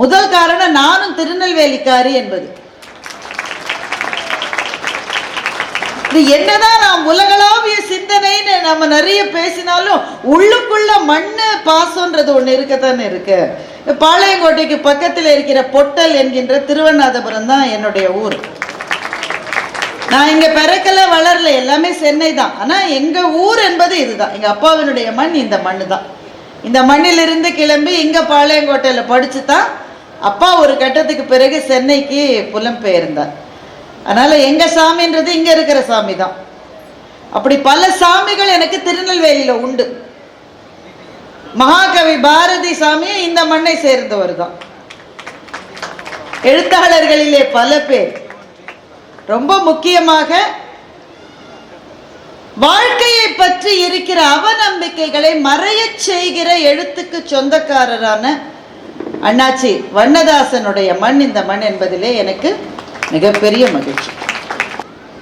முதல் காரணம் நானும் திருநெல்வேலிக்காரி என்பது. இது என்னதான் நாம் உலகளாவிய சிந்தனைன்னு நம்ம நிறைய பேசினாலும் உள்ளுக்குள்ள மண்ணு பாசம்ன்றது ஒண்ணு இருக்கத்தானே இருக்கு. பாளையங்கோட்டைக்கு பக்கத்தில் இருக்கிற பொட்டல் என்கின்ற திருவண்ணாதபுரம் தான் என்னுடைய ஊர். நான் இங்க பிறக்கல வளரல எல்லாமே சென்னை தான். ஆனா எங்க ஊர் என்பது இதுதான். எங்க அப்பாவினுடைய மண் இந்த மண்ணு தான் இந்த மண்ணிலிருந்து கிளம்பி இங்க பாளையங்கோட்டையில படிச்சு தான் அப்பா ஒரு கட்டத்துக்கு பிறகு சென்னைக்கு புலம்பெயர்ந்தார். அதனால எங்க சாமின்றது இங்க இருக்கிற சாமி தான் அப்படி பல சாமிகள் எனக்கு திருநெல்வேலியில உண்டு. மகாகவி பாரதி சாமியும் இந்த மண்ணை சேர்ந்தவர் தான் எழுத்தாளர்களிலே பல பேர். ரொம்ப முக்கியமாக வாழ்க்கையை பற்றி இருக்கிற அவநம்பிக்கைகளை மறையச் செய்கிற எழுத்துக்கு சொந்தக்காரரான அண்ணாச்சி வண்ணதாசனுடைய மண் இந்த மண் என்பதிலே எனக்கு மிகப்பெரிய மகிழ்ச்சி.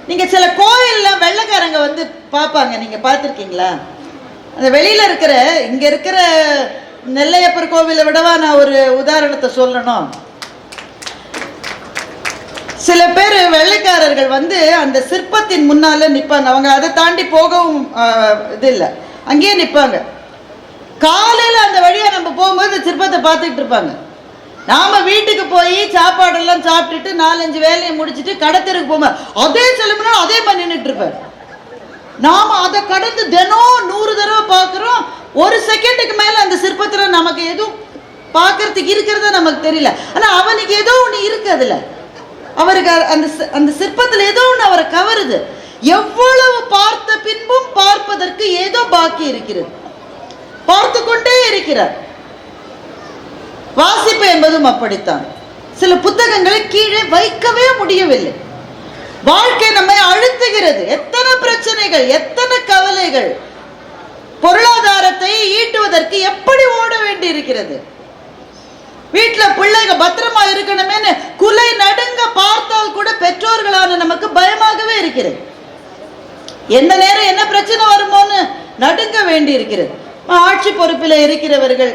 நீங்க சில கோயில்ல வெள்ளைக்காரங்க வந்து பார்ப்பாங்க. நீங்க பார்த்துருக்கீங்களா? அந்த வெளியில இருக்கிற இங்க இருக்கிற நெல்லையப்பர் கோவிலை விடவா நான் ஒரு உதாரணத்தை சொல்லணும். சில பேர் வெள்ளைக்காரர்கள் வந்து அந்த சிற்பத்தின் முன்னால நிற்பாங்க அவங்க அதை தாண்டி போகவும் இது இல்லை. அங்கேயே நிற்பாங்க காலையில் அந்த வழியை நம்ம போகும்போது இந்த சிற்பத்தை பார்த்துக்கிட்டு இருப்பாங்க. நாம வீட்டுக்கு போய் சாப்பாடெல்லாம் சாப்பிட்டுட்டு நாலஞ்சு வேலையை முடிச்சுட்டு கடத்தருக்கு போகும்போது அதே சிலம்புனா அதே மாதிரி நின்றுட்டு இருப்பார். நாம அதை கடந்து தினம் நூறு தடவை பார்க்குறோம். ஒரு செகண்டுக்கு மேலே அந்த சிற்பத்தில் நமக்கு எதுவும் பார்க்கறதுக்கு இருக்கிறதா நமக்கு தெரியல. ஆனால் அவனுக்கு ஏதோ ஒன்று இருக்கு அதில். அவருக்கு அந்த அந்த சிற்பத்தில் ஏதோ ஒன்று அவரை கவருது. எவ்வளவு பார்த்த பின்பும் பார்ப்பதற்கு ஏதோ பாக்கி இருக்கிறது. பார்த்து கொண்டே இருக்கிறார். வாசிப்பு என்பதும் அப்படித்தான். சில புத்தகங்களை கீழே வைக்கவே முடியவில்லை. வாழ்க்கை நம்மை அழுத்துகிறது. எத்தனை பிரச்சனைகள் எத்தனை கவலைகள். பொருளாதாரத்தை ஈட்டுவதற்கு எப்படி ஓட வேண்டி இருக்கிறது வீட்டில் பிள்ளைங்க பத்திரமா இருக்கணுமேனு குலை நடுங்க பார்த்தால் கூட பெற்றோர்களான நமக்கு பயமாகவே இருக்கிறது. எந்த நேரம் என்ன பிரச்சனை வருமோன்னு நடுங்க வேண்டி இருக்கிறது ஆட்சி பொறுப்பில் இருக்கிறவர்கள்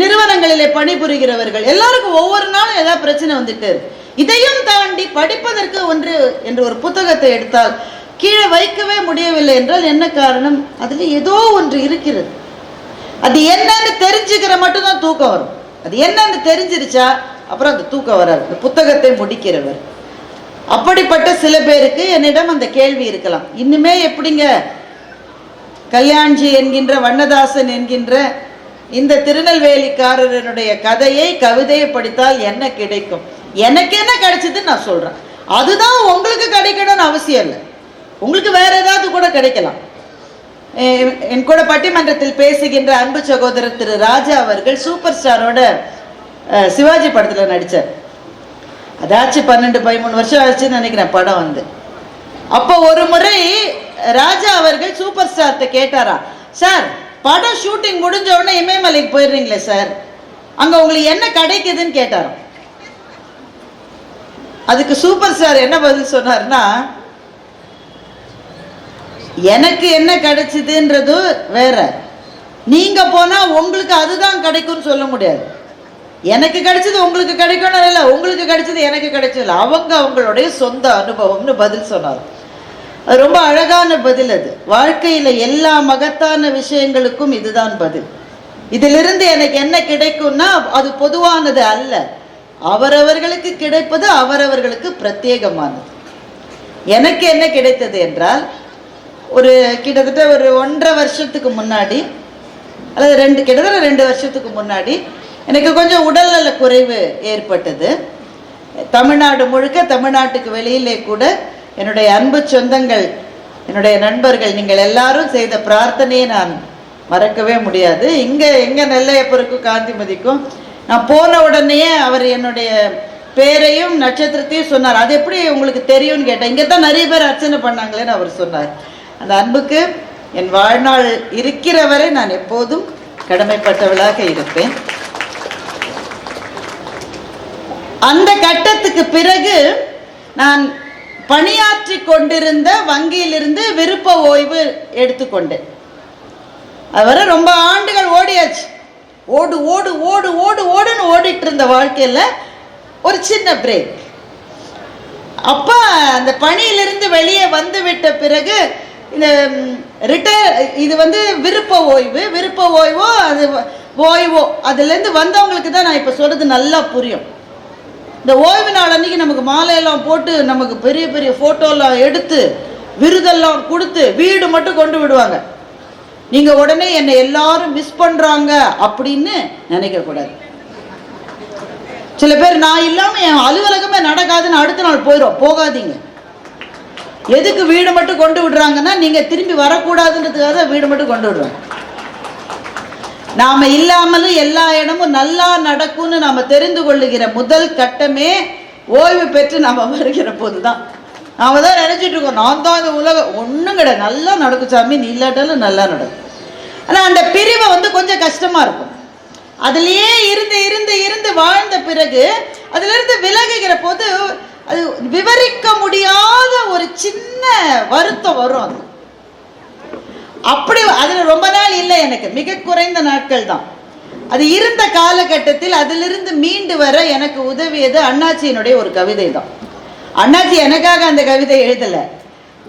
நிறுவனங்களிலே பணிபுரிகிறவர்கள் எல்லாருக்கும் ஒவ்வொரு நாளும் ஏதாவது பிரச்சனை வந்துட்டு இருக்கு. இதையும் தாண்டி படிப்பதற்கு ஒன்று என்று ஒரு புத்தகத்தை எடுத்தால் கீழே வைக்கவே முடியவில்லை என்றால் என்ன காரணம்? அதில் ஏதோ ஒன்று இருக்கிறது. அது என்னன்னு தெரிஞ்சுக்கிற மட்டும்தான் தூக்கம் வரும். அது என்னன்னு தெரிஞ்சிருச்சா அப்புறம் அந்த தூக்கம் வராது. அந்த புத்தகத்தை முடிக்கிறவர். அப்படிப்பட்ட சில பேருக்கு என்னிடம் அந்த கேள்வி இருக்கலாம். இன்னுமே எப்படிங்க? கல்யாண்ஜி என்கின்ற வண்ணதாசன் என்கின்ற இந்த திருநெல்வேலிக்காரனுடைய கதையை கவிதையை படித்தால் என்ன கிடைக்கும்? எனக்கு என்ன கிடைச்சதுன்னு நான் சொல்கிறேன் அதுதான் உங்களுக்கு கிடைக்கணும்னு அவசியம் இல்லை. உங்களுக்கு வேற ஏதாவது கூட கிடைக்கலாம். என் கூட பட்டிமன்றத்தில் பேசுகின்ற அன்பு சகோதரர் திரு ராஜா அவர்கள் சூப்பர் ஸ்டாரோட சிவாஜி படத்தில் நடித்தார் அதாச்சும் பன்னெண்டு பதிமூணு வருஷம் ஆச்சுன்னு நினைக்கிறேன் படம் வந்து. அப்போ ஒரு முறை ராஜா அவர்கள் சூப்பர் ஸ்டார்ட்ட கேட்டாராம். சார் படம் ஷூட்டிங் முடிஞ்ச உடனே இமயமலைக்கு போயிடுறீங்களே சார்? அங்க உங்களுக்கு என்ன கிடைக்குதுன்னு கேட்டாராம். அதுக்கு சூப்பர் ஸ்டார் என்ன பதில் சொன்னார்னா எனக்கு என்ன கிடைச்சதுன்றது வேற. நீங்க போனா உங்களுக்கு அதுதான் கிடைக்கும்னு சொல்ல முடியாது. எனக்கு கிடைச்சது உங்களுக்கு கிடைக்கணும் இல்லை உங்களுக்கு கிடைச்சது எனக்கு கிடைச்சது இல்லை. அவங்க அவங்களுடைய சொந்த அனுபவம்னு பதில் சொன்னார் ரொம்ப அழகான பதில் அது. வாழ்க்கையில் எல்லா மகத்தான விஷயங்களுக்கும் இதுதான் பதில். இதிலிருந்து எனக்கு என்ன கிடைக்கும்னா அது பொதுவானது அல்ல. அவரவர்களுக்கு கிடைப்பது அவரவர்களுக்கு பிரத்யேகமானது. எனக்கு என்ன கிடைத்தது என்றால் ஒரு கிட்டத்தட்ட ஒரு ஒன்றரை வருஷத்துக்கு முன்னாடி அல்லது ரெண்டு கிட்டத்தட்ட ரெண்டு வருஷத்துக்கு முன்னாடி எனக்கு கொஞ்சம் உடல்நல குறைவு ஏற்பட்டது. தமிழ்நாடு முழுக்க தமிழ்நாட்டுக்கு வெளியிலே கூட என்னுடைய அன்பு சொந்தங்கள் என்னுடைய நண்பர்கள் நீங்கள் எல்லாரும் செய்த பிரார்த்தனையை நான் மறக்கவே முடியாது. இங்கே எங்கே நெல்லையப்பருக்கும் காந்திமதிக்கும் நான் போன உடனேயே அவர் என்னுடைய பேரையும் நட்சத்திரத்தையும் சொன்னார். அது எப்படி உங்களுக்கு தெரியும்னு கேட்டேன். இங்கே தான் நிறைய பேர் அர்ச்சனை பண்ணாங்களேன்னு அவர் சொன்னார். அந்த அன்புக்கு என் வாழ்நாள் இருக்கிற வரை நான் எப்போதும் கடமைப்பட்டவளாக இருப்பேன். அந்த கட்டத்துக்கு பிறகு நான் பணியாற்றி கொண்டிருந்த வங்கியிலிருந்து விருப்ப ஓய்வு எடுத்துக்கொண்டேன் அது ரொம்ப ஆண்டுகள் ஓடியாச்சு. ஓடு ஓடு ஓடு ஓடு ஓடுன்னு ஓடிட்டு இருந்த வாழ்க்கையில் ஒரு சின்ன பிரேக் அப்போ அந்த பணியிலிருந்து வெளியே வந்து விட்ட பிறகு இந்த ரிட்டையர் இது வந்து விருப்ப ஓய்வு விருப்ப ஓய்வோ அது வ- ஓய்வோ அதுலேருந்து வந்தவங்களுக்கு தான் நான் இப்போ சொல்கிறது நல்லா புரியும். இந்த ஓய்வு நாள் அன்னைக்கு நமக்கு மாலையெல்லாம் போட்டு நமக்கு பெரிய பெரிய ஃபோட்டோலாம் எடுத்து விருதெல்லாம் கொடுத்து வீடு மட்டும் கொண்டு விடுவாங்க. நீங்க உடனே என்னை எல்லாரும் மிஸ் பண்றாங்க அப்படின்னு நினைக்க கூடாது. சில பேர் நான் இல்லாம என் அலுவலகமே நடக்காதுன்னு அடுத்த நாள் போயிடும் போகாதீங்க. எதுக்கு வீடு மட்டும் கொண்டு விடுறாங்கன்னா நீங்க திரும்பி வரக்கூடாதுன்றதுக்காக வீடு மட்டும் கொண்டு விடுறாங்க நாம இல்லாமலும் எல்லா இடமும் நல்லா நடக்கும்னு நாம தெரிந்து கொள்ளுகிற முதல் கட்டமே ஓய்வு பெற்று நாம வருகிற போது தான் நாம தான் நினைச்சிட்டு இருக்கோம் நான் தான் இந்த உலகம் ஒண்ணும் கிடையாது. நல்லா நடக்கும் சாமி நீ இல்லாட்டாலும் நல்லா நடக்கும். ஆனா அந்த பிரிவை வந்து கொஞ்சம் கஷ்டமா இருக்கும். அதுலயே இருந்து இருந்து இருந்து வாழ்ந்த பிறகு அதுல இருந்து விலகுகிற போது அது விவரிக்க முடியாத ஒரு சின்ன வருத்தம் வரும் அது. அப்படி அதுல ரொம்ப நாள் இல்லை எனக்கு. மிக குறைந்த நாட்கள் தான். அது இருந்த காலகட்டத்தில் அதிலிருந்து மீண்டு வர எனக்கு உதவியது அண்ணாச்சியினுடைய ஒரு கவிதை தான். அண்ணாச்சி எனக்காக அந்த கவிதை எழுதல.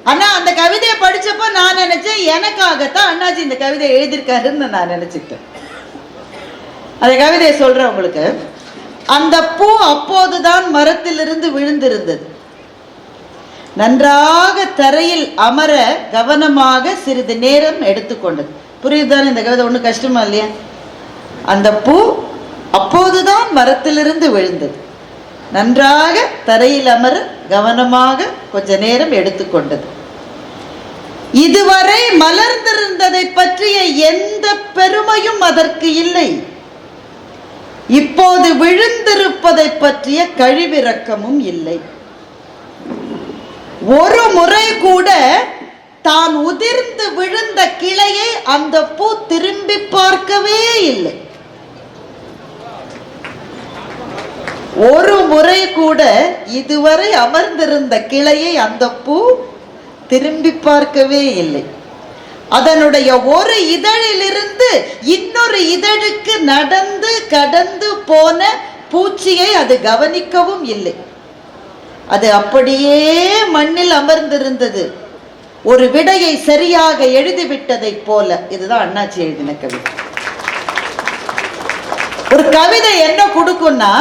ஆனா அந்த கவிதையை படிச்சப்ப நான் நினைச்சேன் எனக்காகத்தான் அண்ணாச்சி இந்த கவிதை எழுதியிருக்காருன்னு நான் நினைச்சுக்கிட்டேன். அந்த கவிதையை சொல்றேன் உங்களுக்கு. அந்த பூ அப்போதுதான் மரத்திலிருந்து விழுந்திருந்தது. நன்றாக தரையில் அமர கவனமாக சிறிது நேரம் எடுத்துக்கொண்டது புரியுதுதானே இந்த கவிதை? ஒன்றும் கஷ்டமா இல்லையா? அந்த பூ அப்போதுதான் மரத்திலிருந்து விழுந்தது. நன்றாக தரையில் அமர கவனமாக கொஞ்ச நேரம் எடுத்துக்கொண்டது. இதுவரை மலர்ந்திருந்ததை பற்றிய எந்த பெருமையும் அதற்கு இல்லை. இப்போது விழுந்திருப்பதை பற்றிய கழிவிறக்கமும் இல்லை. ஒரு முறை கூட தான் உதிர்ந்து விழுந்த கிளையை அந்த பூ திரும்பி பார்க்கவே இல்லை. ஒரு முறை கூட இதுவரை அமர்ந்திருந்த கிளையை அந்த பூ திரும்பி பார்க்கவே இல்லை. அதனுடைய ஒரு இதழிலிருந்து இன்னொரு இதழுக்கு நடந்து கடந்து போன பூச்சியை அது கவனிக்கவும் இல்லை. அது அப்படியே மண்ணில் அமர்ந்திருந்தது. ஒரு விடையை சரியாக எழுதிவிட்டதை போல. இதுதான் அண்ணாச்சி எழுதின கவிதை. ஒரு கவிதை என்ன கொடுக்கும்னா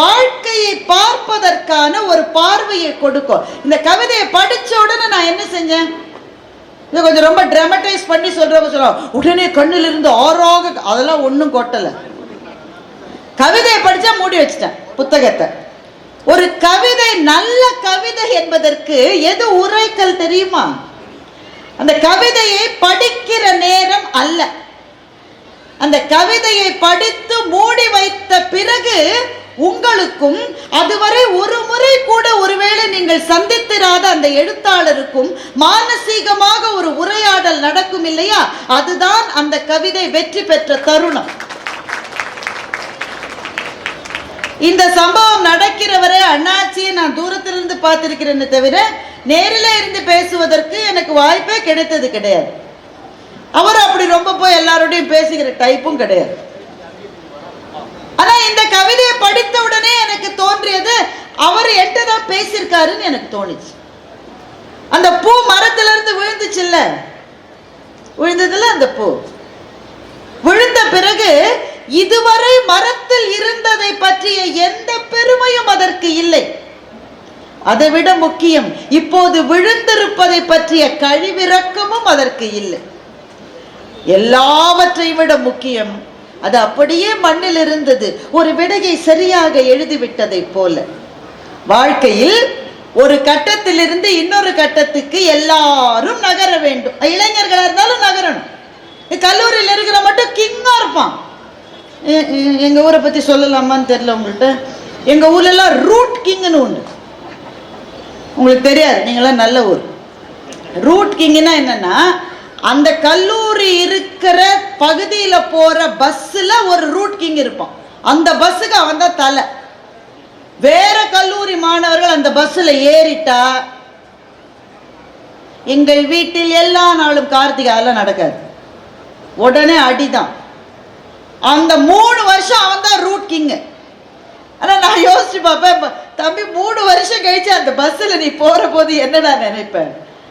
வாழ்க்கையை பார்ப்பதற்கான ஒரு பார்வையை கொடுக்கும். இந்த கவிதையை படிச்ச உடனே நான் என்ன செஞ்சேன்? இது கொஞ்சம் ரொம்ப ட்ராமடைஸ் பண்ணி சொல்றவங்க சொல்லுவாங்க உடனே கண்ணில் இருந்து ஆறாக அதெல்லாம் ஒன்றும் கொட்டலை. கவிதையை படித்தா மூடி வச்சிட்டேன் புத்தகத்தை. ஒரு கவிதை நல்ல கவிதை என்பதற்கு எது உரைக்கல் தெரியுமா? அந்த கவிதையை படிக்கிற நேரம் அல்ல. அந்த கவிதையை படித்து மூடி வைத்த பிறகு உங்களுக்கும் அதுவரை ஒரு முறை கூட ஒருவேளை நீங்கள் சந்தித்திராத அந்த எழுத்தாளருக்கும் மானசீகமாக ஒரு உரையாடல் நடக்கும் இல்லையா? அதுதான் அந்த கவிதை வெற்றி பெற்ற தருணம். இந்த சம்பவம் நடக்கிறவரை அண்ணாச்சியை நான் தூரத்திலிருந்து பார்த்திருக்கிறேன்னு தவிர நேரில் இருந்து பேசுவதற்கு எனக்கு வாய்ப்பே கிடைத்தது கிடையாது. அவர் அப்படி ரொம்ப போய் எல்லாரோடையும் பேசுகிற டைப்பும் கிடையாது. ஆனா இந்த கவிதையை படித்த உடனே எனக்கு தோன்றியது அவர் என்கிட்ட தான் பேசியிருக்காருன்னு எனக்கு தோணுச்சு. அந்த பூ மரத்துல இருந்து விழுந்துச்சுல்ல? விழுந்ததுல அந்த பூ. விழுந்த பிறகு இதுவரை மரத்தில் இருந்ததை பற்றிய எந்த பெருமையும் அதற்கு இல்லை. அதை விட முக்கியம் இப்போது விழுந்திருப்பதை பற்றிய கழிவிறக்கமும் அதற்கு இல்லை. எல்லாவற்றை விட முக்கியம் அது அப்படியே மண்ணில் இருந்தது ஒரு விடையை சரியாக எழுதிவிட்டதை போல. வாழ்க்கையில் ஒரு கட்டத்திலிருந்து இன்னொரு கட்டத்துக்கு எல்லாரும் நகர வேண்டும். இளைஞர்களாக இருந்தாலும் நகரணும். கல்லூரியில் இருக்கிற மட்டும் கிங்கா இருப்பான். எங்கள் ஊரை பற்றி சொல்லலாமான்னு தெரில உங்கள்கிட்ட எங்கள் ஊர்ல ரூட் கிங்னு உண்டு. உங்களுக்கு தெரியாது நீங்களாம் நல்ல ஊர். ரூட் கிங்னா என்னன்னா அந்த கல்லூரி இருக்கிற பகுதியில் போகிற பஸ்ஸில் ஒரு ரூட் கிங் இருப்பான். அந்த பஸ்ஸுக்கு அவன் தான் தலை. வேற கல்லூரி மாணவர்கள் அந்த பஸ்ஸில் ஏறிட்டா எங்கள் வீட்டில் எல்லா நாளும் கார்த்திகை அதெல்லாம் நடக்காது. உடனே அடிதான். அந்த மூணு வருஷம் அவன் தான் ரூட் கிங்கு ஆனால் நான் யோசிச்சு பார்ப்பேன் தம்பி மூணு வருஷம் கழிச்சு அந்த பஸ்ஸில் நீ போகிற போது என்னடா நினைப்பேன்?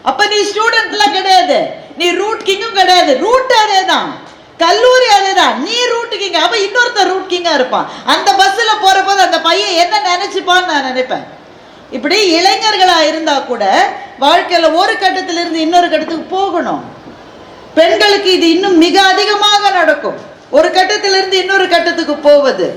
அப்போ நீ ஸ்டூடெண்ட்லாம் கிடையாது. நீ ரூட் கிங்கும் கிடையாது. ரூட் அதே தான் கல்லூரி அதே தான் நீ ரூட் கிங் அப்போ இன்னொருத்தர் ரூட் கிங்காக இருப்பான். அந்த பஸ்ஸில் போகிற போது அந்த பையன் என்ன நினச்சிப்பான்னு நான் நினைப்பேன். இப்படி இளைஞர்களாக இருந்தால் கூட வாழ்க்கையில் ஒரு கட்டத்திலிருந்து இன்னொரு கட்டத்துக்கு போகணும். பெண்களுக்கு இது இன்னும் மிக அதிகமாக நடக்கும். ஒரு கட்டத்திலிருந்து இன்னொரு கட்டத்துக்கு போவது.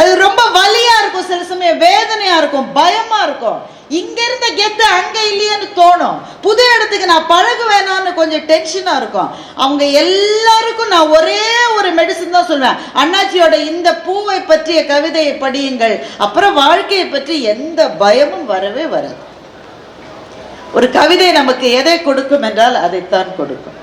அது ரொம்ப வலியா இருக்கும் சில சமயம் வேதனையா இருக்கும் பயமா இருக்கும். இங்க இருந்த கெத்து அங்க இல்லையேன்னு தோணும். புது இடத்துக்கு நான் பழகுவேனான்னு கொஞ்சம் டென்ஷனா இருக்கும். அவங்க எல்லாருக்கும் நான் ஒரே ஒரு மெடிசன் தான் சொல்லுவேன் அண்ணாச்சியோட இந்த பூவை பற்றிய கவிதையை படியுங்கள். அப்புறம் வாழ்க்கையை பற்றி எந்த பயமும் வரவே வராது. ஒரு கவிதை நமக்கு எதை கொடுக்கும் என்றால் அதைத்தான் கொடுக்கும்.